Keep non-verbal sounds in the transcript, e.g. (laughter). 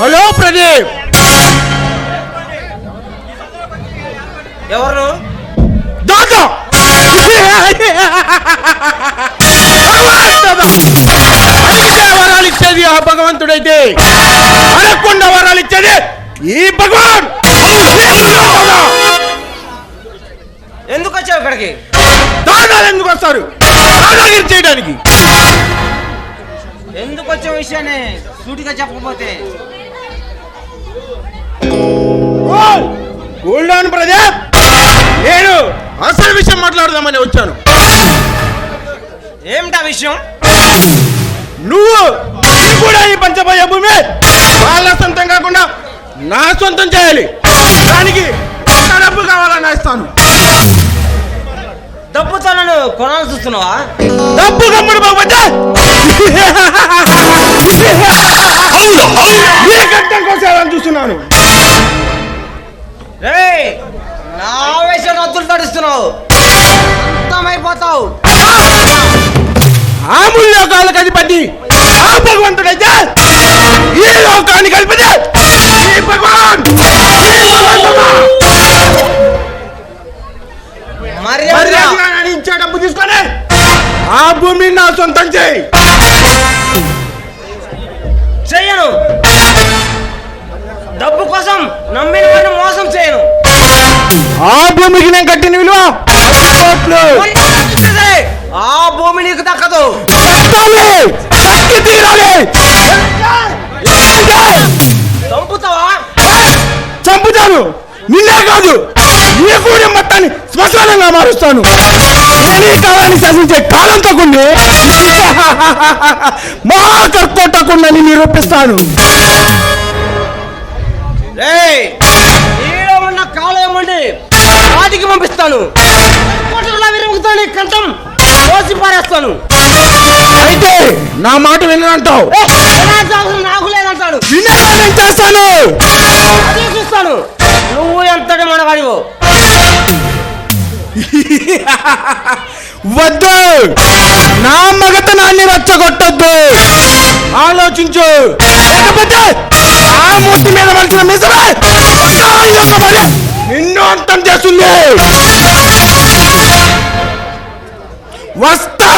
Hello Pradeep! ఎవరు? దాదా! వరాలు ఇచ్చేది ఆ భగవంతుడైతే. అడగకుండా వరాలు ఇచ్చేది ఈ భగవాన్! ఎందుకు వచ్చావు ఇక్కడికి? దాదాలు ఎందుకు వస్తారు? దాదాగిరి చేయడానికి. ఎందుకు వచ్చే విషయాన్ని సూటిగా చెప్పకపోతే? కూల్ డౌన్ నేను అసలు విషయం మాట్లాడదామని వచ్చాను. ఏమిటా విషయం? నువ్వు కూడా ఈ పంచబోయే భూమి వాళ్ళ సొంతం కాకుండా నా సొంతం చేయాలి. దానికి ఎంత డబ్బు కావాలని ఇస్తాను డబ్బుతో నన్ను కొనాలని చూస్తున్నావా? డబ్బు కమ్ముడు పోతే నా ఆవేశం రద్దులు తడిస్తున్నావు అంతమైపోతావు ఆ ముల్లోకాలకు అధిపతి ఆ భగవంతుడైతే ఈ లోకానికి అధిపతి ఈ భగవాన్ ఇచ్చే డబ్బు తీసుకొని ఆ భూమిని నా సొంతం చేయి. ఆ భూమికి నేను కట్టిన విలువ. ఆ భూమి నీకు దక్కదు. తీరాలి. చంపుతావా? చంపుతాను. నిన్నే కాదు నీ కూడా మొత్తాన్ని శ్మశానంగా మారుస్తాను. నేను ఈ కాలాన్ని శాసించే కాలంతో కొన్ని (laughs) మహాకర్కోటకుండని నిరూపిస్తాను రేయ్! వాటికి పంపిస్తాను. కోటలో విరుగుతో నీ కంఠం కోసి పారేస్తాను. అయితే నా మాట అవసరం నాకు లేదంటాడు. చేస్తాను చూస్తాను నువ్వు ఎంతటి మనగాడివో. వద్దు. నా మగతనాన్ని రచ్చగొట్టొద్దు. ఆలోచించు. లేకపోతే ఆ మూర్తి మీద ఒక్కసారి నిన్ను అంతం చేస్తుంది. వస్తా.